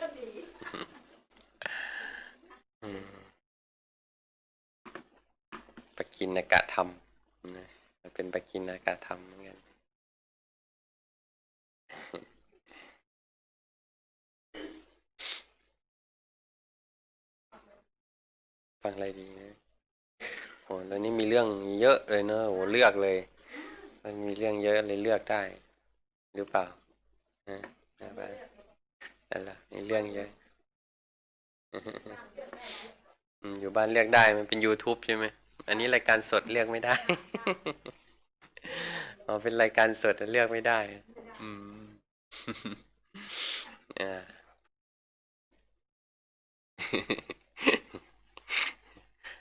ชนีปกินอากาศธรรมนะเป็นปกินอากาศธรรมเหมือนกันฟังอะไรดีนะโอ้ตอนนี้มีเรื่องเยอะเลยเนอะโอ้เลือกเลย มันมีเรื่องเยอะเลยเลือกได้ หรือเปล่านะ นั่นแหละมีเรื่องเยอะอยู่บ้านเลือกได้มันเป็น YouTube ใช่ไหมอันนี้รายการสดเลือกไม่ได้อ๋อเป็นรายการสดเลือกไม่ได้ อืมอ่า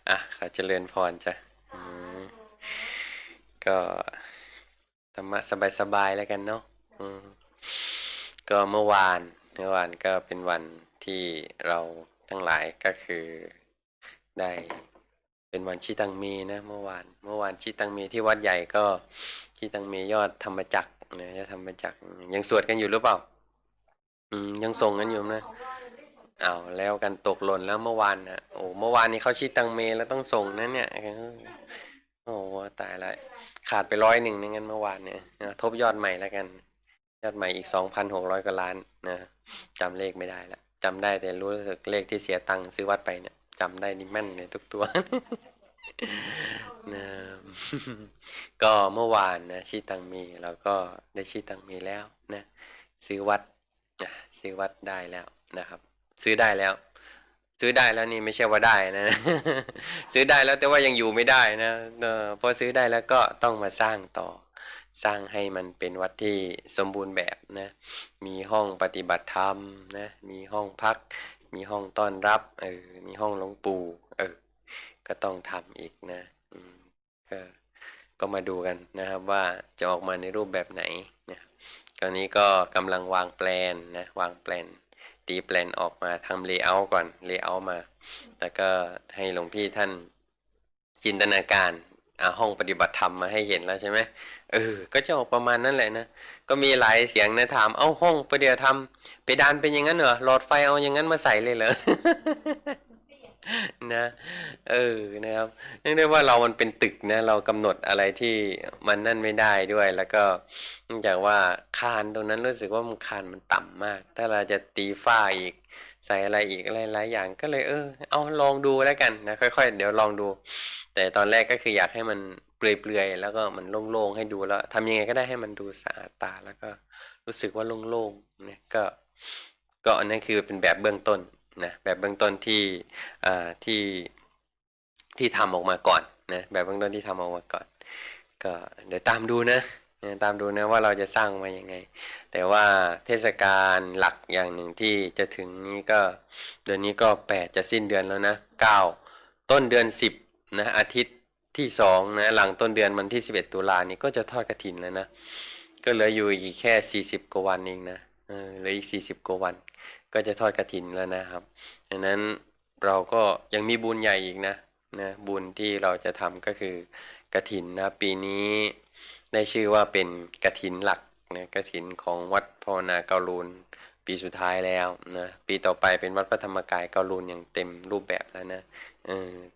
อะขอเจริญพรจ้ะก็ธรรมะสบายๆแล้วกันเนาะก็เมื่อวาน เมื่อวานก็เป็นวันที่เราทั้งหลายก็คือได้เป็นวันชิตังมีนะเมื่อวาน เมื่อวานชิตังมีที่วัดใหญ่ก็ชิตังมียอดธรรมจักรนะยอดธรรมจักรยังสวดกันอยู่หรือเปล่า อืมยังส่งกันอยู่นะเอาวแล้วกันตกหล่นแล้วเมื่อวานนะโอ้เมื่อวานนี้เขาชี้ตังเมแล้วต้องส่งนะเนี่ยโอ้ตายล้วขาดไปร้อยหนึ่งในงั้นเมื่อวานเนี่ยทบยอดใหม่แล้วกัน ยอดใหม่อีกสองพันหกร้อยกว่าล้านนะจำเลขไม่ได้ละจำได้แต่รู้สึกเลขที่เสียตังค์ซื้อวัดไปเนี่ยจำได้นี่แม่นเลยทุกตัวนะก็เมื่อวานนะชีตังมีเราก็ได้ชีตังมีแล้วนะซื้อวัดนะซื้อวัดได้แล้วนะครับ ซื้อได้แล้ว ซื้อได้แล้วนี่ไม่ใช่ว่าได้นะ ซื้อได้แล้วแต่ว่ายังอยู่ไม่ได้นะเออพอซื้อได้แล้วก็ต้องมาสร้างต่อ สร้างให้มันเป็นวัดที่สมบูรณ์แบบนะ มีห้องปฏิบัติธรรมนะ มีห้องพัก มีห้องต้อนรับ เออ มีห้องหลวงปู่ เออ ก็ต้องทำอีกนะ อืม ก็ ก็มาดูกันนะครับว่าจะออกมาในรูปแบบไหนนะตอนนี้ก็กำลังวางแปลนนะ วางแปลน ตีแปลนออกมาทำเลเยอร์ก่อน เลเยอร์มา แล้วก็ให้หลวงพี่ท่านจินตนาการ ห้องปฏิบัติธรรมมาให้เห็นแล้วใช่ไหมเออ ก็จะออกประมาณนั้นแหละนะ ก็มีหลายเสียงนะถาม เอ้าห้องปฏิบัติธรรมเพดานเป็นอย่างนั้นเหรอ หลอดไฟเอาอย่างนั้นมาใส่เลยเหรอ นะ เออ นะครับเนื่องด้วยว่าเรามันเป็นตึกนะ เรากำหนดอะไรที่มันนั่นไม่ได้ด้วย แล้วก็เนื่องจากว่าคานตรงนั้นรู้สึกว่ามันคานมันต่ำมาก ถ้าเราจะตีฝ้าอีก ใส่อะไรอีกอะไรหลายอย่างก็เลยเออ เอาลองดูแล้วกันนะค่อยๆ เดี๋ยวลองดู แต่ตอนแรกก็คืออยากให้มันเปลือยๆแล้วก็มันโล่งๆให้ดูแล้วทำยังไงก็ได้ให้มันดูสะอาดตาแล้วก็รู้สึกว่าโล่งๆเนี่ยก็ก็อันนั้นคือเป็นแบบเบื้องต้นนะแบบเบื้องต้นที่อ่าที่ที่ทำออกมาก่อนนะแบบเบื้องต้นที่ทำออกมาก่อน ก็เดี๋ยวตามดูนะนะ ตามดูนะว่าเราจะสร้างมาอยังไง แต่ว่าเทศกาลหลักอย่างหนึ่งที่จะถึงนี้ก็ เดือนนี้ก็แปดจะสิ้นเดือนแล้วนะเก้าต้นเดือนสิบนะอาทิตย์ที่สองนะหลังต้นเดือนวันที่สิบเอ็ดตุลานี้ก็จะทอดกระถินแล้วนะ ก็เหลืออยู่อีกแค่สี่สิบกว่าวันเองนะเออเหลืออีกสี่สิบกว่าวัน ก็จะทอดกระถินแล้วนะครับดังนั้นเราก็ยังมีบุญใหญ่อีกนะนะบุญที่เราจะทำก็คือกระถินนะปีนี้ ได้ชื่อว่าเป็นกระถินหลักนะกระถินของวัดภาวนาเกาลูนปีสุดท้ายแล้วนะปีต่อไปเป็นวัดพระธรรมกายเกาลูนอย่างเต็มรูปแบบแล้วนะ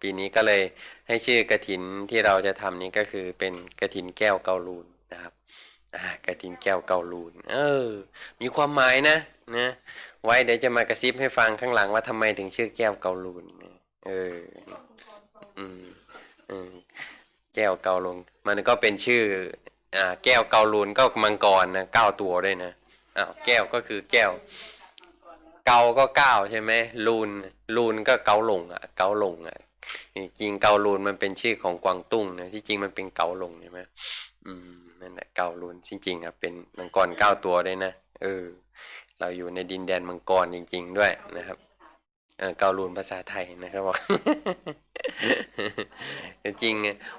ปีนี้ก็เลยให้ชื่อกระถินที่เราจะทำนี้ก็คือเป็นกระถินแก้วเกาลูนนะครับอ่ากระถินแก้วเกาลูนเออ มีความหมายนะนะไว้เดี๋ยวจะมากระซิบให้ฟังข้างหลังว่าทำไมถึงชื่อแก้วเกาลูนเนี่ยเอออืมอืมแก้วเกาลูนมันก็เป็นชื่อ แก้วเกาลูนก็มังกรนะเก้าตัวด้วยนะอ้าวแก้วก็คือแก้ว เกาก็เก้าใช่ไหมลูนลูนก็เกาหลงอะ เกาหลงอะจริงเกาลูนมันเป็นชื่อของกวางตุ้งนะที่จริงมันเป็นเกาหลงใช่ไหมอืมนั่นแหละเกาลูนจริงๆอะเป็นมังกรเก้าตัวด้วยนะเออ เราอยู่ในดินแดนมังกรจริง ๆ ด้วยนะครับเออเกาลูนภาษาไทยนะครับบอก จริง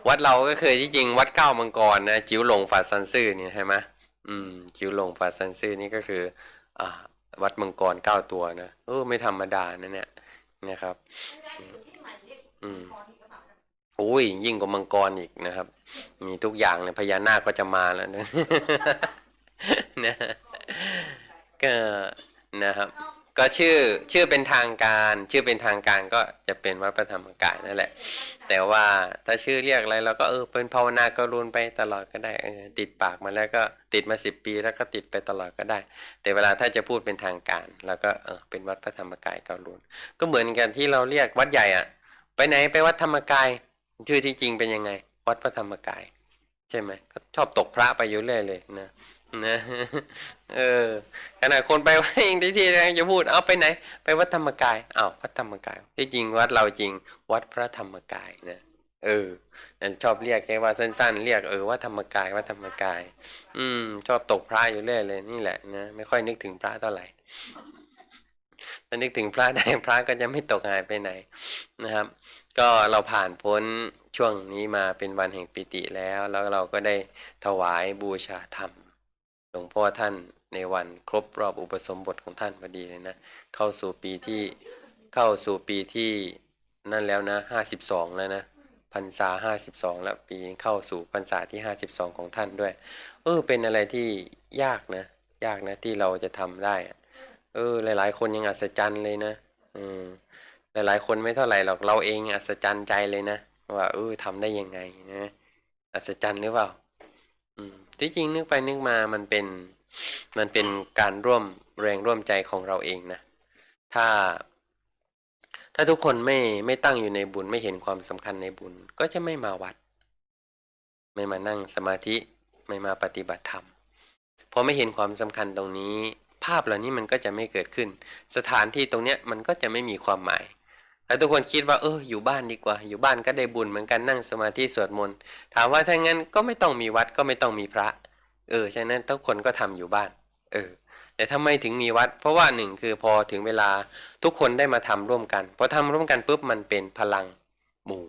วัดเราก็เคยที่จริงวัดเก้ามังกรนะจิ๋วหลงฝาซันซื่อเนี่ยใช่ไหมอืมจิ๋วหลงฝาซันซื่อนี่ก็คือ อ่า วัดมังกรเก้าตัวนะเออไม่ธรรมดานะเนี่ยนะครับ อืมโอ้ยยิ่งกว่ามังกรอีกนะครับ มีทุกอย่างเลยพญานาคก็จะมาแล้วนะนะก็นะครับ ก็ชื่อชื่อเป็นทางการ ชื่อเป็นทางการก็จะเป็นวัดพระธรรมกายนั่นแหละ แต่ว่าถ้าชื่อเรียกอะไรเราก็เออเป็นภาวนาการุณไปตลอดก็ได้เออติดปากมาแล้วก็ติดมาสิบปีแล้วก็ติดไปตลอดก็ได้ แต่เวลาถ้าจะพูดเป็นทางการเราก็เออเป็นวัดพระธรรมกายการุณก็เหมือนกันที่เราเรียกวัดใหญ่อะไปไหนไปวัดธรรมกาย ชื่อที่จริงเป็นยังไง วัดพระธรรมกาย ใช่ไหมก็ชอบตกพระไปอยู่เรื่อยเลยนะนะ เออขณะคนไปวัดเองที่ที่จะพูดเอาไปไหน ไปวัดธรรมกายอ้าววัดธรรมกาย ที่จริงวัดเราจริง วัดพระธรรมกายนะเออนั่นชอบเรียกแค่ว่าสั้น ๆ เรียกเออว่าธรรมกายว่าธรรมกาย อืม ชอบตกพระอยู่เรื่อยเลยนี่แหละนะไม่ค่อยนึกถึงพระเท่าไหร่ถ้านึกถึงพระได้พระก็จะไม่ตกหายไปไหนนะครับ ก็เราผ่านพ้นช่วงนี้มาเป็นวันแห่งปิติแล้ว แล้วเราก็ได้ถวายบูชาธรรมหลวงพ่อท่าน ในวันครบรอบอุปสมบทของท่านพอดีเลยนะ เข้าสู่ปีที่เข้าสู่ปีที่นั่นแล้วนะห้าสิบสองแล้วนะพรรษาห้าสิบสองแล้วปีเข้าสู่พรรษาที่ห้าสิบสองของท่านด้วย เออ เป็นอะไรที่ยากนะ ยากนะที่เราจะทำได้ เออ หลาย ๆ คนยังอัศจรรย์เลยนะอืมหลายๆคนไม่เท่าไหร่หรอกเราเองอัศจรรย์ใจเลยนะว่าเออทำได้ยังไงนะอัศจรรย์หรือเปล่า อืมที่จริงนึกไปนึกมามันเป็น มันเป็นการร่วมแรงร่วมใจของเราเองนะ ถ้า ถ้าทุกคนไม่ไม่ตั้งอยู่ในบุญไม่เห็นความสำคัญในบุญ ก็จะไม่มาวัด ไม่มานั่งสมาธิไม่มาปฏิบัติธรรมพอไม่เห็นความสำคัญตรงนี้ ภาพเหล่านี้มันก็จะไม่เกิดขึ้น สถานที่ตรงเนี้ยมันก็จะไม่มีความหมายถ้าทุกคนคิดว่าเอออยู่บ้านดีกว่า อยู่บ้านก็ได้บุญเหมือนกันนั่งสมาธิสวดมนต์ถามว่าถ้างั้นก็ไม่ต้องมีวัดก็ไม่ต้องมีพระ เออฉะนั้นทุกคนก็ทำอยู่บ้าน เออ แต่ทำไมถึงมีวัด เพราะว่าหนึ่งคือพอถึงเวลาทุกคนได้มาทำร่วมกันพอทำร่วมกันปุ๊บมันเป็นพลังหมู่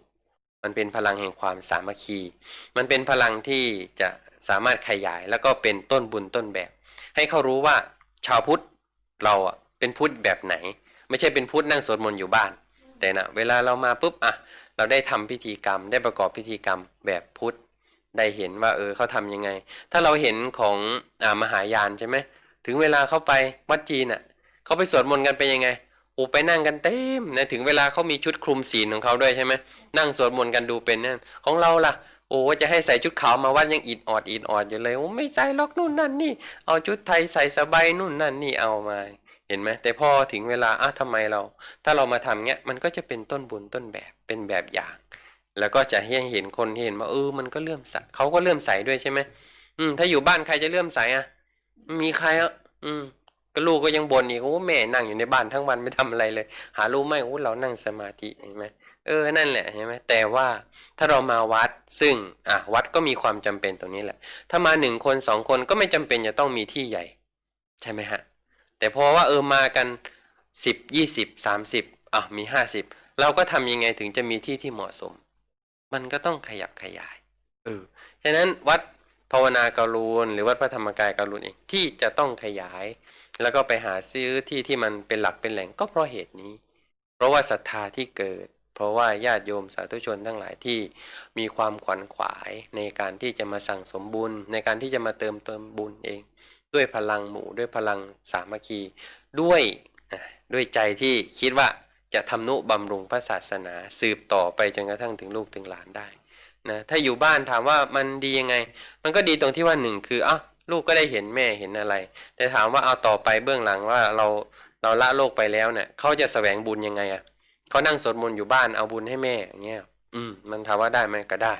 มันเป็นพลังแห่งความสามัคคี มันเป็นพลังที่จะสามารถขยายแล้วก็เป็นต้นบุญต้นแบบ ให้เขารู้ว่าชาวพุทธเราอะเป็นพุทธแบบไหน ไม่ใช่เป็นพุทธนั่งสวดมนต์อยู่บ้าน แต่นะเวลาเรามาปุ๊บอะเราได้ทำพิธีกรรม ได้ประกอบพิธีกรรมแบบพุทธ ได้เห็นว่า เออเขาทำยังไง ถ้าเราเห็นของอ่ามหายานใช่ไหมถึงเวลาเขาไปวัดจีนอะเขาไปสวดมนต์กันเป็นยังไงโอ้ไปนั่งกันเต็มนะถึงเวลาเขามีชุดคลุมศีลของเขาด้วยใช่ไหมนั่งสวดมนต์กันดูเป็นนั่นของเราล่ะ โอ้จะให้ใส่ชุดขาวมาวัดยังอิดออดอิดออดอยู่เลยโอ้ไม่ใส่ล็อกนู่นนั่นนี่ เอาชุดไทยใส่สบายนู่นนั่นนี่เอามา เห็นไหมแต่พอถึงเวลาอะทำไมเรา ถ้าเรามาทำเงี้ยมันก็จะเป็นต้นบุญต้นแบบเป็นแบบอย่าง แล้วก็จะให้เห็นคนเห็นว่าเออมันก็เลื่อมใสเขาก็เลื่อมใสด้วยใช่ไหมอืม ถ้าอยู่บ้านใครจะเลื่อมใสอะ มีใครอะ อืมก็ลูกก็ยังบ่นอีกโอ้แม่นั่งอยู่ในบ้านทั้งวันไม่ทำอะไรเลย หารู้ไหมโอ้เรานั่งสมาธิเห็นไหมเออนั่นแหละเห็นไหมแต่ว่าถ้าเรามาวัดซึ่งอะวัดก็มีความจำเป็นตรงนี้แหละ ถ้ามาหนึ่งคนสองคนก็ไม่จำเป็นจะต้องมีที่ใหญ่ ใช่ไหมฮะ แต่พอว่าเออมากันสิบยี่สิบสามสิบอะมีห้าสิบเราก็ทำยังไงถึงจะมีที่ที่เหมาะสม มันก็ต้องขยับขยายเออฉะนั้นวัดภาวนาการูนหรือวัดพระธรรมกายการูนเองที่จะต้องขยาย แล้วก็ไปหาซื้อที่ที่มันเป็นหลักเป็นแหล่งก็เพราะเหตุนี้ เพราะว่าศรัทธาที่เกิด เพราะว่าญาติโยมสาธุชนทั้งหลายที่มีความขวัญขวายในการที่จะมาสั่งสมบุญ ในการที่จะมาเติมเติมบุญเอง ด้วยพลังหมู่ด้วยพลังสามัคคีด้วยด้วยใจที่คิดว่า จะทำนุบำรุงพระศาสนาสืบต่อไปจนกระทั่งถึงลูกถึงหลานได้นะถ้าอยู่บ้านถามว่ามันดียังไง มันก็ดีตรงที่ว่าหนึ่งคืออะลูกก็ได้เห็นแม่เห็นอะไร แต่ถามว่าเอาต่อไปเบื้องหลังว่าเราเราละโลกไปแล้วเนี่ยเขาจะแสวงบุญยังไงอะเขานั่งสวดมนต์อยู่บ้านเอาบุญให้แม่อย่างเงี้ยอืมมันถามว่าได้ไหมก็ได้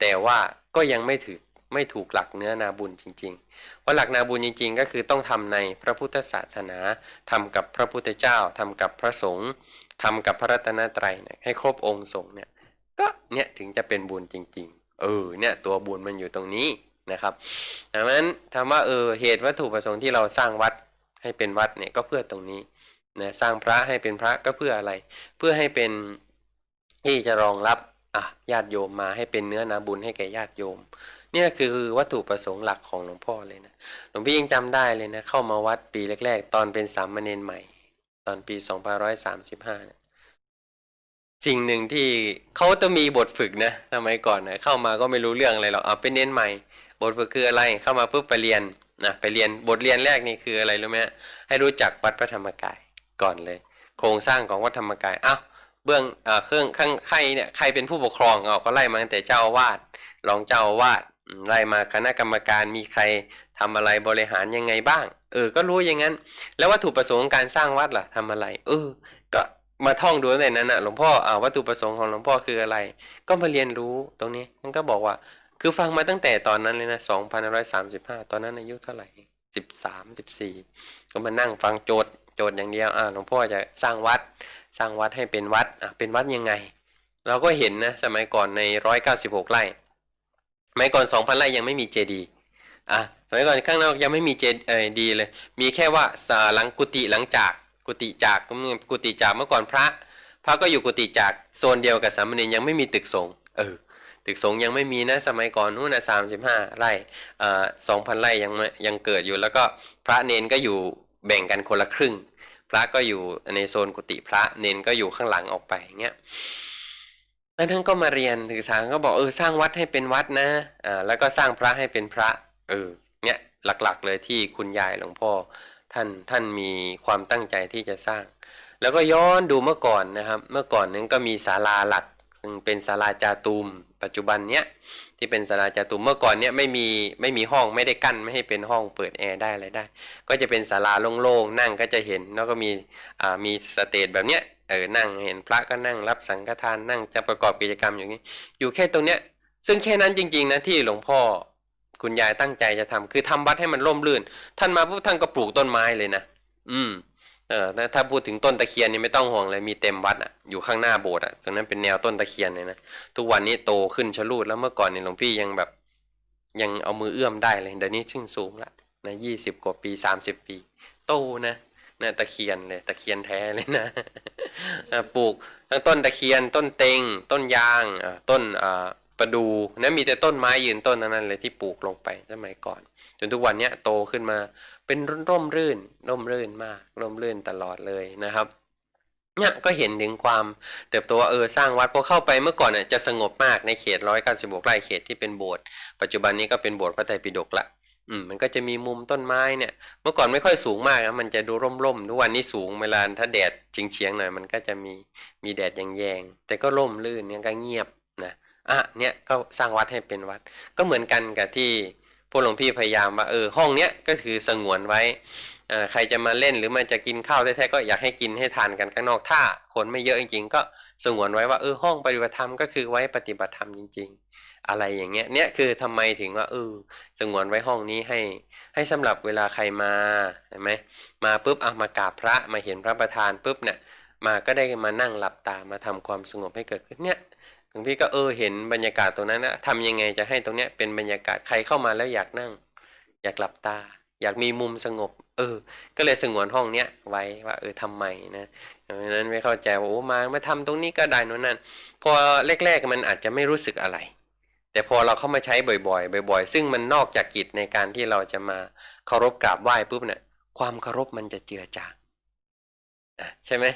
แต่ว่าก็ยังไม่ถือไม่ถูกหลักเนื้อนาบุญจริงๆ เพราะหลักนาบุญจริง ๆ ก็คือต้องทำในพระพุทธศาสนาทำกับพระพุทธเจ้าทำกับพระสงฆ์ ทำกับพระรัตนตรัยเนี่ยให้ครบองค์สงเนี่ยก็เนี่ยถึงจะเป็นบุญจริง ๆ เออเนี่ยตัวบุญมันอยู่ตรงนี้นะครับดังนั้นถามว่าเออเหตุวัตถุประสงค์ที่เราสร้างวัดให้เป็นวัดเนี่ยก็เพื่อตรงนี้นะสร้างพระให้เป็นพระก็เพื่ออะไร เพื่อให้เป็นที่จะรองรับอะญาติโยมมาให้เป็นเนื้อนาบุญให้แก่ญาติโยม เนี่ยคือวัตถุประสงค์หลักของหลวงพ่อเลยนะหลวงพี่ยังจำได้เลยนะเข้ามาวัดปีแรก ๆ ตอนเป็นสามเณรใหม่ ตอนปีสองพันร้อยสามสิบห้าเนี่ยสิ่งหนึ่งที่เขาจะมีบทฝึกนะสมัยก่อนนะเข้ามาก็ไม่รู้เรื่องอะไรหรอกเอาไปเน้นใหม่ บทฝึกคืออะไรเข้ามาปุ๊บไปเรียนนะไปเรียนบทเรียนแรกนี่คืออะไรรู้ไหมให้รู้จักวัดพระธรรมกายก่อนเลย โครงสร้างของวัดธรรมกายอ้าวเบื้องอ่าเครื่องข้างใครเนี่ยใครเป็นผู้ปกครองเอาก็ไล่มาตั้งแต่เจ้าอาวาสรองเจ้าอาวาสไล่มาคณะกรรมการมีใคร ทำอะไรบริหารยังไงบ้าง เออ ก็รู้อย่างนั้น แล้ววัตถุประสงค์ของการสร้างวัดล่ะทำอะไร เออ ก็มาท่องดูตั้งแต่นั้นน่ะ หลวงพ่ออ่าวัตถุประสงค์ของหลวงพ่อคืออะไร ก็มาเรียนรู้ตรงนี้มันก็บอกว่า คือฟังมาตั้งแต่ตอนนั้นเลยนะ2,135ตอนนั้นอายุเท่าไหร่13 14ก็มานั่งฟังโจทย์โจทย์อย่างเดียวอ่าหลวงพ่อจะสร้างวัด สร้างวัดให้เป็นวัดอะเป็นวัดยังไง เราก็เห็นนะสมัยก่อนใน196ไร่สมัยก่อน2,000ไร่ยังไม่มีเจดีย์อะ สมัยก่อนข้างนอกยังไม่มีเจดีเลย มีแค่ว่าสาหลังกุฏิหลังจากกุฏิจากก็มีกุฏิจากเมื่อก่อนพระ พระก็อยู่กุฏิจากโซนเดียวกับสามเณรยังไม่มีตึกสงฆ์เออตึกสงฆ์ยังไม่มีนะสมัยก่อนนู้นนะสามสิบห้าไร่อ่าสองพันไร่ยังยังเกิดอยู่แล้วก็พระเนนก็อยู่แบ่งกันคนละครึ่ง พระก็อยู่ในโซนกุฏิพระเนนก็อยู่ข้างหลังออกไปอย่างเงี้ยแล้วท่านก็มาเรียนศึกษาก็บอกเออสร้างวัดให้เป็นวัดนะอ่าแล้วก็สร้างพระให้เป็นพระเออ หลักๆ เลยที่คุณยายหลวงพ่อท่านท่านมีความตั้งใจที่จะสร้าง แล้วก็ย้อนดูเมื่อก่อนนะครับ เมื่อก่อนนั้นก็มีศาลาหลักซึ่งเป็นศาลาจาตุมปัจจุบันเนี้ยที่เป็นศาลาจาตุมเมื่อก่อนเนี้ยไม่มีไม่มีห้องไม่ได้กั้นไม่ให้เป็นห้องเปิดแอร์ได้อะไรได้ ก็จะเป็นศาลาโล่งๆนั่งก็จะเห็นแล้วก็มีอ่ามีสเตจแบบเนี้ยเออนั่งเห็นพระก็นั่งรับสังฆทานนั่งจะประกอบกิจกรรมอย่างนี้ อยู่แค่ตรงเนี้ยซึ่งแค่นั้นจริงๆนะที่หลวงพ่อ คุณยายตั้งใจจะทำคือทำวัดให้มันร่มรื่น ท่านมาปุ๊บท่านก็ปลูกต้นไม้เลยนะอืมเออถ้าพูดถึงต้นตะเคียนนี่ไม่ต้องห่วงเลยมีเต็มวัดอะอยู่ข้างหน้าโบสถ์อะตรงนั้นเป็นแนวต้นตะเคียนเลยนะทุกวันนี้โตขึ้นชะลูดแล้วเมื่อก่อนเนี่ยหลวงพี่ยังแบบยังเอามือเอื้อมได้เลยเดี๋ยวนี้ชื่งสูงละนะยี่สิบกว่าปีสามสิบปี โตนะนะตะเคียนเลยตะเคียนแท้เลยนะปลูกทั้งต้นตะเคียนต้นเต็งต้นยางอะต้นอ่า ประดูนะมีแต่ต้นไม้ยืนต้นนั้นเลยที่ปลูกลงไปสมัยก่อน จนทุกวันเนี้ยโตขึ้นมาเป็นร่มรื่น ร่มรื่นมาก ร่มรื่นตลอดเลยนะครับเนี่ยก็เห็นถึงความเติบโตว่าเออสร้างวัดพอเข้าไปเมื่อก่อนเนี่ยจะสงบมากในเขตร้อยเก้าสิบกไร่เขตที่เป็นโบสถ์ปัจจุบันนี้ก็เป็นโบสถ์พระไตรปิฎกละอืมมันก็จะมีมุมต้นไม้เนี่ย เมื่อก่อนไม่ค่อยสูงมากนะมันจะดูร่มๆทุกวันนี้สูงเวลาถ้าแดดเฉียงๆหน่อยมันก็จะมีมีแดดแยงๆแต่ก็ร่มรื่นเนี่ยก็เงียบนะ อะเนี่ยก็สร้างวัดให้เป็นวัด ก็เหมือนกันกับที่พวกหลวงพี่พยายามว่าเออห้องเนี้ยก็คือสงวนไว้อ่อใครจะมาเล่นหรือมันจะกินข้าวแท้ๆก็อยากให้กินให้ทานกันข้างนอกถ้าคนไม่เยอะจริงๆ ก็สงวนไว้ว่าเออห้องปฏิบัติธรรมก็คือไว้ปฏิบัติธรรมจริง ๆ อะไรอย่างเงี้ยเนี่ยคือทำไมถึงว่าเออสงวนไว้ห้องนี้ให้ ให้สำหรับเวลาใครมาเห็นไหมมาปุ๊บเอะมากราบพระมาเห็นพระประธานปุ๊บเนี่ยมาก็ได้มานั่งหลับตามาทำความสงบให้เกิดขึ้นเนี่ย หลวงพี่ก็เออเห็นบรรยากาศตรงนั้นนะทำยังไงจะให้ตรงเนี้ยเป็นบรรยากาศใครเข้ามาแล้วอยากนั่ง อยากหลับตา อยากมีมุมสงบ เออ ก็เลยสงวนห้องเนี้ยไว้ว่าเออทำไมนะเพราะฉะนั้นไม่เข้าใจว่าโอ้มามาทำตรงนี้ก็ได้นู่นนั่นพอแรกๆมันอาจจะไม่รู้สึกอะไร แต่พอเราเข้ามาใช้บ่อยๆ บ่อย ๆ ซึ่งมันนอกจากกิจในการที่เราจะมาเคารพกราบไหว้ปุ๊บเนี่ยความเคารพมันจะเจือจางใช่ไหม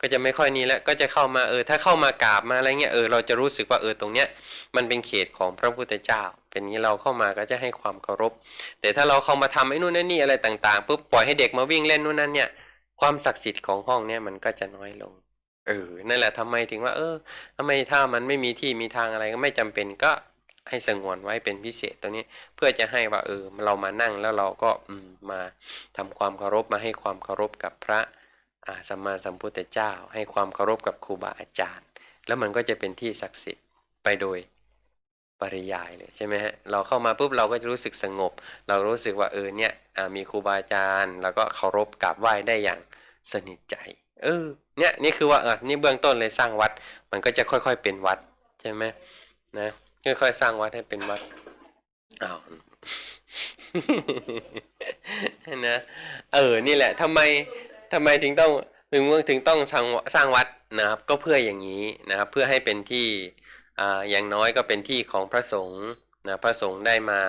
ก็จะไม่ค่อยนี้แล้วก็จะเข้ามาเออถ้าเข้ามากราบมาอะไรเงี้ยเออเราจะรู้สึกว่าเออตรงเนี้ยมันเป็นเขตของพระพุทธเจ้า เป็นนี้เราเข้ามาก็จะให้ความเคารพ แต่ถ้าเราเข้ามาทำไอ้นู่นนั่นนี่อะไรต่างๆปุ๊บปล่อยให้เด็กมาวิ่งเล่นนู่นนั่นเนี่ยความศักดิ์สิทธิ์ของห้องเนี่ยมันก็จะน้อยลงเออนั่นแหละทำไมถึงว่า เออทำไมถ้ามันไม่มีที่มีทางอะไรก็ไม่จำเป็นก็ให้สงวนไว้เป็นพิเศษตรงนี้เพื่อจะให้ว่าเออเรามานั่งแล้วเราก็อืมมาทำความเคารพมาให้ความเคารพกับพระ สัมมาสัมพุทธเจ้า ให้ความเคารพกับครูบาอาจารย์ แล้วมันก็จะเป็นที่ศักดิ์สิทธิ์ไปโดยปริยายเลยใช่ไหมฮะเราเข้ามาปุ๊บเราก็จะรู้สึกสงบ เรารู้สึกว่าเออเนี่ยมีครูบาอาจารย์ แล้วก็เคารพกราบไหว้ได้อย่างสนิทใจ เออเนี่ยนี่คือว่าเออนี่เบื้องต้นเลยสร้างวัด มันก็จะค่อยๆเป็นวัดใช่ไหมนะค่อยๆสร้างวัดให้เป็นวัดอ้าวนะเออนี่แหละทำไม ทำไมถึงต้องถึงถึงต้องสร้างสร้างวัดนะครับ ก็เพื่ออย่างนี้นะครับ เพื่อให้เป็นที่อ่าอย่างน้อยก็เป็นที่ของพระสงฆ์นะพระสงฆ์ได้มา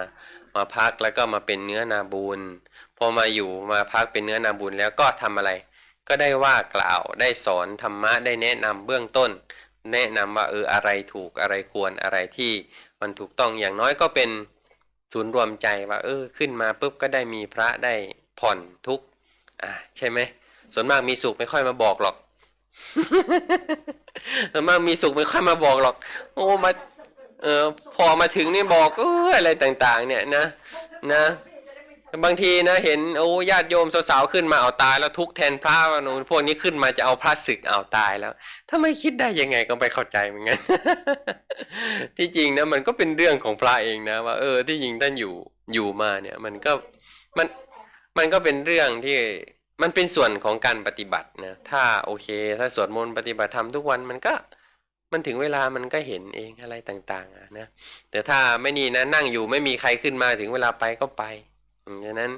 มาพักแล้วก็มาเป็นเนื้อนาบุญพอมาอยู่มาพักเป็นเนื้อนาบุญแล้วก็ทำอะไร ก็ได้ว่ากล่าวได้สอนธรรมะได้แนะนำเบื้องต้น แนะนำว่าเอออะไรถูกอะไรควรอะไรที่มันถูกต้องอย่างน้อยก็เป็นศูนย์รวมใจว่าเออขึ้นมาปุ๊บก็ได้มีพระได้ผ่อนทุกอ่าใช่ไหม ส่วนมากมีสุขไม่ค่อยมาบอกหรอกส่วนมากมีสุขไม่ค่อยมาบอกหรอก โอ้มาเออพอมาถึงนี่บอกเอออะไรต่างๆ เนี่ยนะนะบางทีนะเห็นโอ้ญาติโยมสาวๆขึ้นมาเอาตาย แล้วทุกแทนพระว่านูพวกนี้ขึ้นมาจะเอาพระศึกเอาตายแล้วถ้าไม่คิดได้ยังไงก็ไปเข้าใจเหมือนกันที่จริงนะมันก็เป็นเรื่องของพระเองนะว่าเออที่จริงท่านอยู่อยู่มาเนี่ย มันก็มันมันก็เป็นเรื่องที่ มันเป็นส่วนของการปฏิบัตินะถ้าโอเค ถ้าสวดมนต์ปฏิบัติธรรมทุกวันมันก็มันถึงเวลามันก็เห็นเองอะไรต่างๆอะนะแต่ถ้าไม่นี่นะนั่งอยู่ไม่มีใครขึ้นมาถึงเวลาไปก็ไปอืมฉะนั้น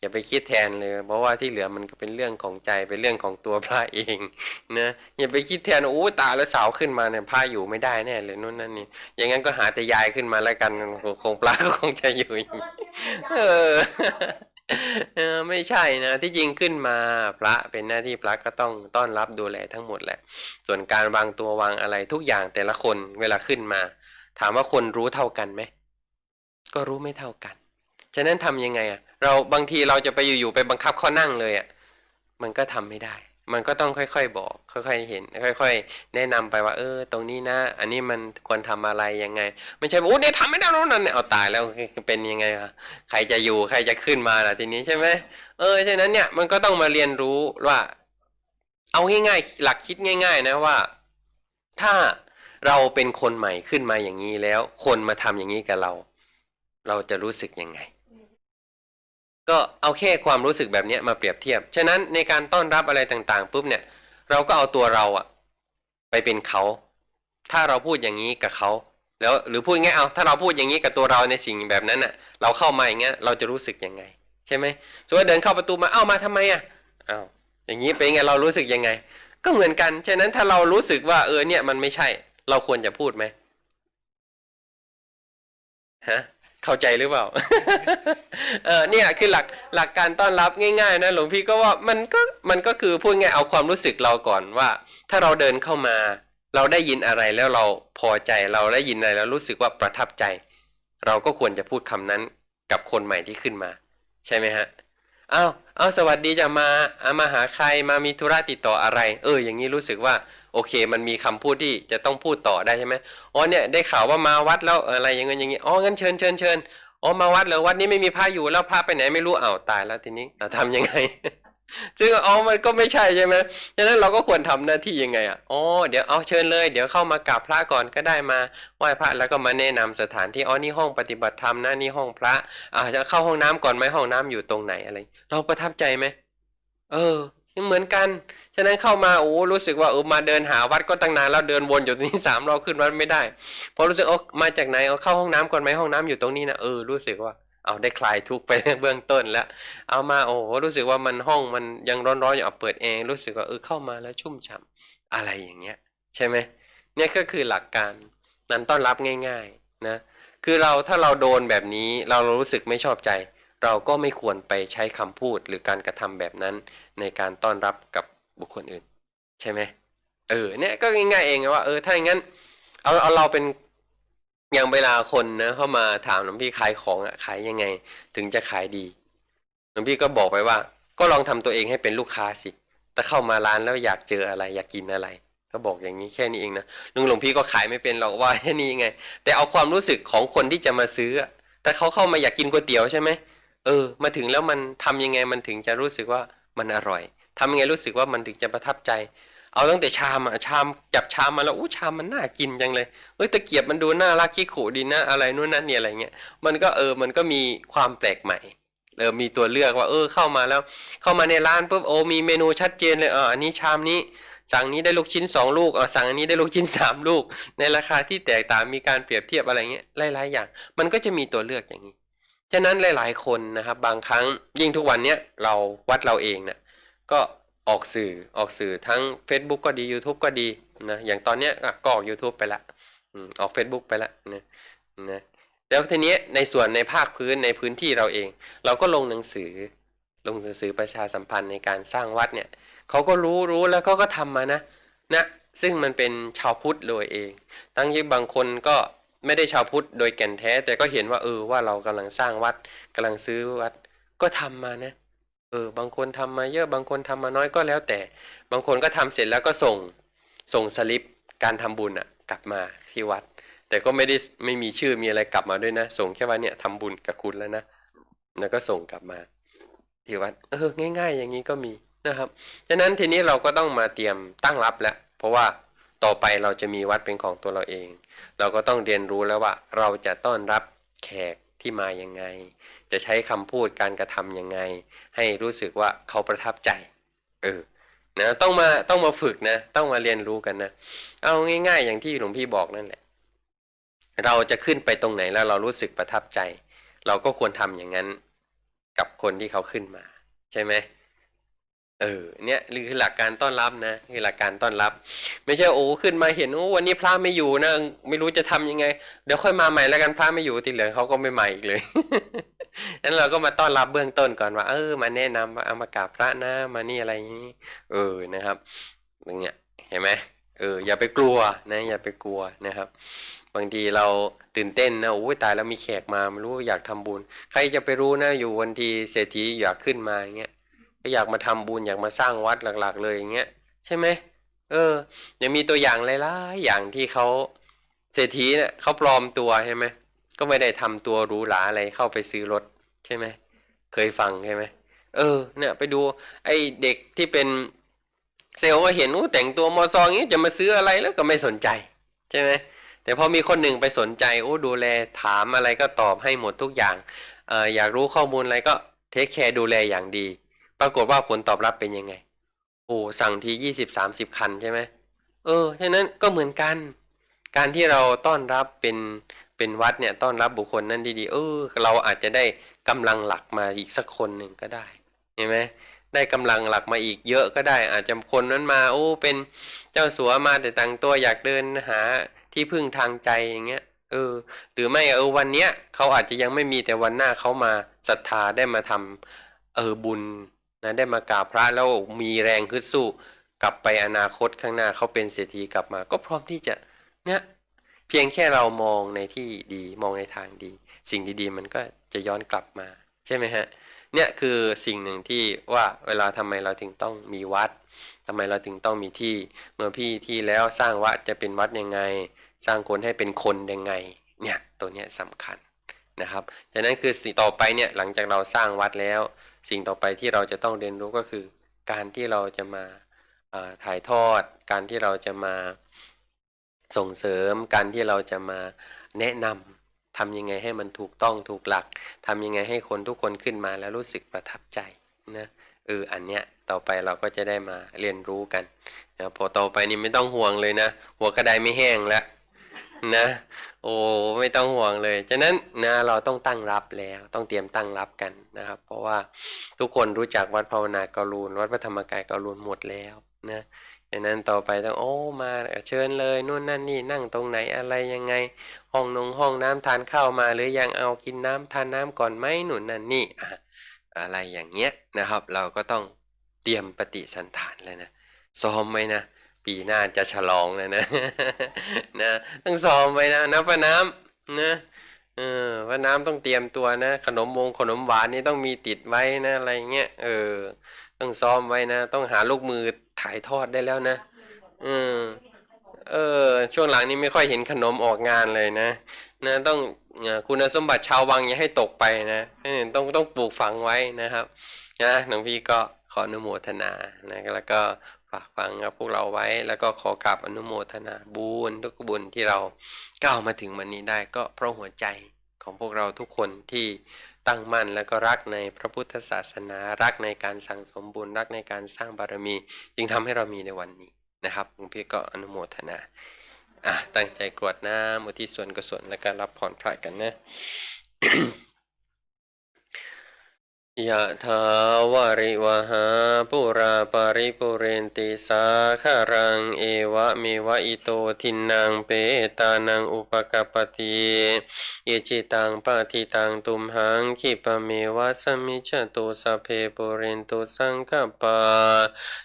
อย่าไปคิดแทนเลย เพราะว่าที่เหลือมันก็เป็นเรื่องของใจเป็นเรื่องของตัวพระเองนะอย่าไปคิดแทนโอ้ตายแล้วสาวขึ้นมาเนี่ยพระอยู่ไม่ได้แน่เลยนู่นนั่นนี่อย่างนั้นก็หาแต่ยายขึ้นมาแล้วกันคงพระก็คงจะอยู่อย่างนี้เออ เออไม่ใช่นะที่จริงขึ้นมาพระเป็นหน้าที่พระก็ต้องต้อนรับดูแลทั้งหมดแหละ ส่วนการวางตัววางอะไรทุกอย่างแต่ละคนเวลาขึ้นมา ถามว่าคนรู้เท่ากันไหมก็รู้ไม่เท่ากัน ฉะนั้นทำยังไงอะ เราบางทีเราจะไปอยู่ๆไปบังคับเขานั่งเลยอะมันก็ทำไม่ได้ มันก็ต้องค่อยๆบอก ค่อยๆเห็น ค่อย ๆ แนะนำไปว่า เออ ตรงนี้นะ อันนี้มันควรทำอะไรยังไง ไม่ใช่โอ้เนี่ยทำไม่ได้แล้วนั่นเนี่ยเอาตายแล้วเป็นยังไงอะใครจะอยู่ใครจะขึ้นมาล่ะทีนี้ใช่ไหมเออฉะนั้นเนี่ยมันก็ต้องมาเรียนรู้ว่า เอาง่ายๆ หลักคิดง่าย ๆ นะว่า ถ้าเราเป็นคนใหม่ขึ้นมาอย่างนี้แล้ว คนมาทำอย่างนี้กับเรา เราจะรู้สึกยังไง ก็เอาแค่ความรู้สึกแบบนี้มาเปรียบเทียบ ฉะนั้นในการต้อนรับอะไรต่างๆปุ๊บเนี่ย เราก็เอาตัวเราอะไปเป็นเขา ถ้าเราพูดอย่างนี้กับเขาแล้วหรือพูดง่ายเอาถ้าเราพูดอย่างนี้กับตัวเราในสิ่งแบบนั้นอะเราเข้ามาอย่างเงี้ยเราจะรู้สึกยังไง ใช่ไหมสมมติว่าเดินเข้าประตูมาเอ้ามาทำไมอะเอ้าอย่างนี้เป็นไงเรารู้สึกยังไง ก็เหมือนกัน ฉะนั้นถ้าเรารู้สึกว่าเออเนี่ยมันไม่ใช่ เราควรจะพูดไหมฮะ เข้าใจหรือเปล่าเออเนี่ยคือหลักหลักการต้อนรับง่ายๆนะหลวงพี่ก็ว่ามันก็มันก็คือพูดง่ายเอาความรู้สึกเราก่อนว่า ถ้าเราเดินเข้ามา เราได้ยินอะไรแล้วเราพอใจเราได้ยินอะไรแล้วรู้สึกว่าประทับใจ เราก็ควรจะพูดคำนั้นกับคนใหม่ที่ขึ้นมา ใช่ไหมฮะอ้าวเอาสวัสดีจะมาอามาหาใครมามีธุระติดต่ออะไร เออ อย่างนี้รู้สึกว่า โอเค มันมีคำพูดที่จะต้องพูดต่อได้ใช่ไหมอ๋อเนี่ยได้ข่าวว่ามาวัดแล้วอะไรอย่างเงี้ยอย่างงี้ยอ๋องั้นเชิญเชิญเชิญอ๋อมาวัดเหรอวัดนี้ไม่มีพระอยู่แล้วพระไปไหนไม่รู้อ้าวตายแล้วทีนี้เราทำยังไงซึ่งอ๋อมันก็ไม่ใช่ใช่ไหมฉะนั้นเราก็ควรทำหน้าที่ยังไงอะอ๋อเดี๋ยวเอาเชิญเลย เดี๋ยวเข้ามากราบพระก่อนก็ได้มาไหว้พระแล้วก็มาแนะนำสถานที่อ๋อนี่ห้องปฏิบัติธรรมนะนี่ห้องพระอ่าจะเข้าห้องน้ำก่อนไหมห้องน้ำอยู่ตรงไหนอะไร เราประทับใจไหมเออ เหมือนกัน ฉะนั้นเข้ามาโอ้รู้สึกว่าเออมาเดินหาวัดก็ตั้งนานแล้วเดินวนอยู่ตรงนี้สามรอบขึ้นวัดไม่ได้พอรู้สึกโอ้มาจากไหนเอาเข้าห้องน้ำก่อนไหมห้องน้ำอยู่ตรงนี้นะเออรู้สึกว่าเอาได้คลายทุกข์ไปเบื้องต้นแล้ว เอามาโอ้รู้สึกว่ามันห้องมันยังร้อนๆอยู่เอาเปิดแอร์รู้สึกว่าเออเข้ามาแล้วชุ่มฉ่ำอะไรอย่างเงี้ย ใช่ไหมเนี่ยก็คือหลักการนั้นต้อนรับง่าย ๆนะคือเราถ้าเราโดนแบบนี้เรารู้สึกไม่ชอบใจ เราก็ไม่ควรไปใช้คำพูดหรือการกระทำแบบนั้นในการต้อนรับกับบุคคลอื่น ใช่ไหมเออเนี่ยก็ง่ายๆเองว่าเออถ้าอย่างนั้นเอาเอาเราเป็นอย่างเวลาคนนะเข้ามาถามหลวงพี่ขายของอะขายยังไง ถึงจะขายดีหลวงพี่ก็บอกไปว่า ก็ลองทำตัวเองให้เป็นลูกค้าสิแต่เข้ามาร้านแล้วอยากเจออะไร อยากกินอะไร ก็บอกอย่างนี้แค่นี้เองนะลุงหลวงพี่ก็ขายไม่เป็นหรอกว่าแค่นี้ไง แต่เอาความรู้สึกของคนที่จะมาซื้อแต่เขาเข้ามาอยากกินก๋วยเตี๋ยวใช่ไหม เออ มาถึงแล้วมันทำยังไงมันถึงจะรู้สึกว่ามันอร่อยทำยังไงรู้สึกว่ามันถึงจะประทับใจ เอาตั้งแต่ชามอะชามจับชามมาแล้วอู้ชามมันน่ากินจังเลยเอ้ยตะเกียบมันดูน่ารักขี้ขู่ดีนะอะไรนู่นนั่นเนี่ยอะไรเงี้ยมันก็เออมันก็มีความแปลกใหม่เออมีตัวเลือกว่าเออเข้ามาแล้ว เข้ามาในร้านปุ๊บโอ้มีเมนูชัดเจนเลยอ่าอันนี้ชามนี้ สั่งนี้ได้ลูกชิ้นสองลูกอ่าสั่งอันนี้ได้ลูกชิ้นสามลูก ในราคาที่แตกต่างมีการเปรียบเทียบอะไรเงี้ยหลายๆอย่าง มันก็จะมีตัวเลือกอย่างนี้ ฉะนั้นหลาย ๆ คนนะครับบางครั้งยิ่งทุกวันเนี้ยเราวัดเราเองเนะ่ยก็ออกสื่อออกสื่อทั้ง Facebook ก็ดี YouTube ก็ดีนะอย่างตอนเนี้ยก็ออก YouTube ไปละออก Facebook ไปละนะนะแล้วทีนี้ในส่วนในภาคพื้นในพื้นที่เราเอง เราก็ลงหนังสือ ลงหนังสือประชาสัมพันธ์ในการสร้างวัดเนี่ยเขาก็รู้รู้แล้วเขาก็ทำมานะนะซึ่งมันเป็นชาวพุทธโดยเอง ทั้งที่บางคนก็ ไม่ได้ชาวพุทธโดยแก่นแท้ แต่ก็เห็นว่าเออว่าเรากำลังสร้างวัดกำลังซื้อวัดก็ทำมานะ เออ บางคนทำมาเยอะบางคนทำมาน้อยก็แล้วแต่ บางคนก็ทำเสร็จแล้วก็ส่งส่งสลิปการทำบุญอะกลับมาที่วัด แต่ก็ไม่ได้ไม่มีชื่อมีอะไรกลับมาด้วยนะ ส่งแค่ว่าเนี่ยทำบุญกับคุณแล้วนะแล้วก็ส่งกลับมาที่วัดเออง่าย ๆ อย่างนี้ก็มีนะครับฉะนั้นทีนี้เราก็ต้องมาเตรียมตั้งรับแล้วเพราะว่า ต่อไปเราจะมีวัดเป็นของตัวเราเอง เราก็ต้องเรียนรู้แล้วว่า เราจะต้อนรับแขกที่มายังไง จะใช้คำพูดการกระทำยังไง ให้รู้สึกว่าเขาประทับใจ เออนะต้องมาต้องมาฝึกนะ ต้องมาเรียนรู้กันนะ เอาง่าย ๆ อย่างที่หลวงพี่บอกนั่นแหละ เราจะขึ้นไปตรงไหนแล้วเรารู้สึกประทับใจ เราก็ควรทำอย่างนั้นกับคนที่เขาขึ้นมา ใช่ไหม เออเนี่ยคือหลักการต้อนรับนะคือหลักการต้อนรับ ไม่ใช่โอ้ขึ้นมาเห็นโอ้วันนี้พระไม่อยู่นะไม่รู้จะทำยังไง เดี๋ยวค่อยมาใหม่แล้วกันพระไม่อยู่ที่เหลืองเขาก็ไม่ใหม่อีกเลยนั้นเราก็มาต้อนรับเบื้องต้นก่อนว่า เออ มาแนะนำว่าเอามากราบพระนะมานี่อะไรอย่างนี้ เออนะครับอย่างเงี้ยเห็นไหมเอออย่าไปกลัวนะอย่าไปกลัวนะครับ บางทีเราตื่นเต้นนะโอ้ยตายแล้วมีแขกมาไม่รู้อยากทำบุญ ใครจะไปรู้นะอยู่วันทีเศรษฐีอยากขึ้นมาอย่างเงี้ย ก็อยากมาทำบุญอยากมาสร้างวัดหลัก ๆ เลยอย่างเงี้ยใช่ไหมเออยังมีตัวอย่างหลายๆอย่างที่เขาเศรษฐีเนี่ยเขาปลอมตัวใช่ไหมก็ไม่ได้ทำตัวหรูหราอะไรเข้าไปซื้อรถใช่ไหมเคยฟังใช่ไหมเออเนี่ยไปดูไอ้เด็กที่เป็นเซลล์ก็เห็นว่าแต่งตัวมอซองนี้จะมาซื้ออะไรแล้วก็ไม่สนใจใช่ไหมแต่พอมีคนหนึ่งไปสนใจโอ้ดูแลถามอะไรก็ตอบให้หมดทุกอย่างเอออยากรู้ข้อมูลอะไรก็เทคแคร์ดูแลอย่างดี ปรากฏว่าผลตอบรับเป็นยังไง โอ้สั่งทียี่สิบสามสิบคันใช่ไหมเออฉะนั้นก็เหมือนกัน การที่เราต้อนรับเป็นเป็นวัดเนี่ยต้อนรับบุคคลนั้นดีๆเออ เราอาจจะได้กำลังหลักมาอีกสักคนหนึ่งก็ได้เห็นไหมได้กำลังหลักมาอีกเยอะก็ได้ อาจจะคนนั้นมา โอ้เป็นเจ้าสัวมาแต่ต่งตัวอยากเดินหาที่พึ่งทางใจอย่างเงี้ยเออ หรือไม่เออวันเนี้ยเขาอาจจะยังไม่มีแต่วันหน้าเขามาศรัทธาได้มาทำเออบุญ นะได้มากราบพระแล้วมีแรงขึ้นสู้ กลับไปอนาคตข้างหน้าเขาเป็นเศรษฐีกลับมา ก็พร้อมที่จะเนี่ยเพียงแค่เรามองในที่ดีมองในทางดี สิ่งดีๆ มันก็จะย้อนกลับมา ใช่ไหมฮะเนี่ยคือสิ่งหนึ่งที่ว่าเวลาทำไมเราถึงต้องมีวัดทำไมเราถึงต้องมีที่ เมื่อพี่ที่แล้วสร้างวัดจะเป็นวัดยังไง สร้างคนให้เป็นคนยังไง เนี่ยตัวเนี้ยสำคัญ นะครับฉะนั้นคือสิ่งต่อไปเนี่ยหลังจากเราสร้างวัดแล้ว สิ่งต่อไปที่เราจะต้องเรียนรู้ก็คือ การที่เราจะมาถ่ายทอด การที่เราจะมาส่งเสริม การที่เราจะมาแนะนำทำยังไงให้มันถูกต้องถูกหลักทำยังไงให้คนทุกคนขึ้นมาแล้วรู้สึกประทับใจนะเอออันเนี้ยต่อไปเราก็จะได้มาเรียนรู้กันนะพอต่อไปนี่ไม่ต้องห่วงเลยนะ หัวกระไดไม่แห้งแล้วนะ โอ้ไม่ต้องห่วงเลยฉะนั้นนะเราต้องตั้งรับแล้วต้องเตรียมตั้งรับกันนะครับ เพราะว่าทุกคนรู้จักวัดภาวนาเการูนวัดพระธรรมกายเการูนหมดแล้วนะดังนั้นต่อไปต้องโอ้มาเชิญเลยนู่นนั่นนี่นั่งตรงไหนอะไรยังไง ห้องนงห้องน้ำทานข้าวมาหรือยังเอากินน้ำทานน้ำก่อนไหมหนุนนั่นนี่อะอะไรอย่างเงี้ยนะครับ เราก็ต้องเตรียมปฏิสันฐานเลยนะซ้อมไว้นะ ปีหน้าจะฉลองเลยนะนะต้องซ้อมไว้นะนะพระน้ำนะเออพระน้ำต้องเตรียมตัวนะ ขนมมงขนมหวานนี่ต้องมีติดไว้นะอะไรเงี้ยเออ ต้องซ้อมไว้นะ ต้องหาลูกมือถ่ายทอดได้แล้วนะเออเออ ช่วงหลังนี้ไม่ค่อยเห็นขนมออกงานเลยนะนะต้องคุณสมบัติชาววังอย่าให้ตกไปนะต้องต้องปลูกฝังไว้นะครับนะหลวงพี่ก็ขออนุโมทนานะแล้วก็ฝากฟังกับพวกเราไว้ แล้วก็ขอกราบอนุโมทนาบุญทุกบุญที่เราก้าวมาถึงวันนี้ได้ก็เพราะหัวใจของพวกเราทุกคนที่ตั้งมั่นแล้วก็รักในพระพุทธศาสนารักในการสั่งสมบุญรักในการสร้างบารมี จึงทำให้เรามีในวันนี้นะครับหลวงพี่ก็อนุโมทนาอะตั้งใจกรวดน้ำอุทิศส่วนกุศลและการรับพรพระกันนะ ยะถาวาริวหาปุราปาริปุเรนติสาคารังเอวะเมวะอิโตทินังเปตานังอุปกปปติอิจิตังปะทิตังตุมหังคิปเมวะสมิจตุสเพปุเรนตุสังคปา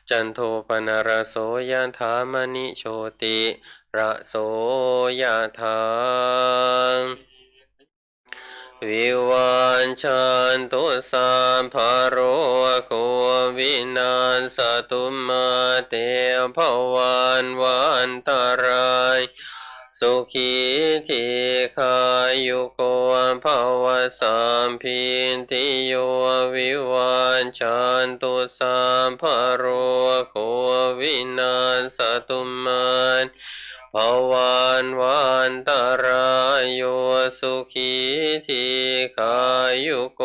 จันโทปนารโสยะถามณิโชติระโสยะถา วิวันชันตุสัมภโรโควินันสตุมาเตภวันวันตราย สุขีทีขายุโกภาวสัมพินติโยวิวันชันตุสัมภโรโควินันสตุมัน ภวันวันตรายโยสุขีทีขายุโก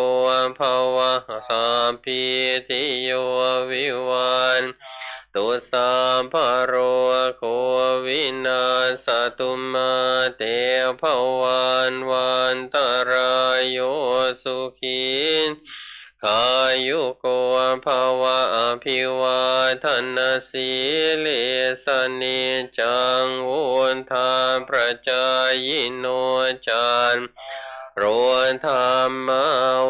ภวะสัมพินติโยวิวันตุสัมภโรโควินาสตุมาเตภวันวันตรายโยสุขีายุโกภาวะอภิวาทนาสีเลสนิจังวุนธาประจายโนจันโรธรรม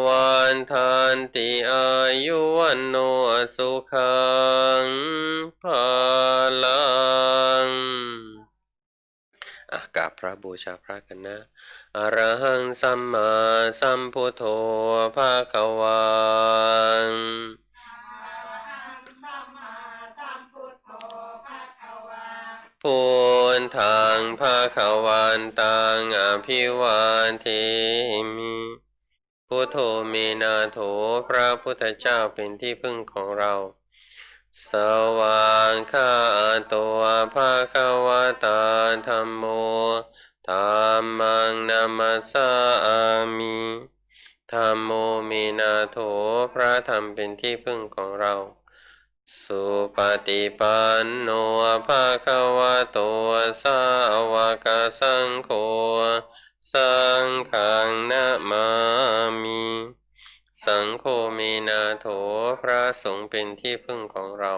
วันทันติอายุวันโนสุขังภาลังอากาบพระบูชาพระกันนะ อรหังสัมมาสัมพุทโธภาคะวังสัมมาสัมพุทางภาคะวันตังอภิวาเทมิพุทโธเมนาโถพระพุทธเจ้าเป็นที่พึ่งของเรา สวางข้าตัวภาคะวตาธรรมโม ธรรมังนามาสามิธรรมโมเมนาโถพระธรรมเป็นที่พึ่งของเรา สุปฏิปันโนภาควะโตสาวกสังโฆสังฆังนะมามิสังโฆเมนาโถพระสงฆ์เป็นที่พึ่งของเรา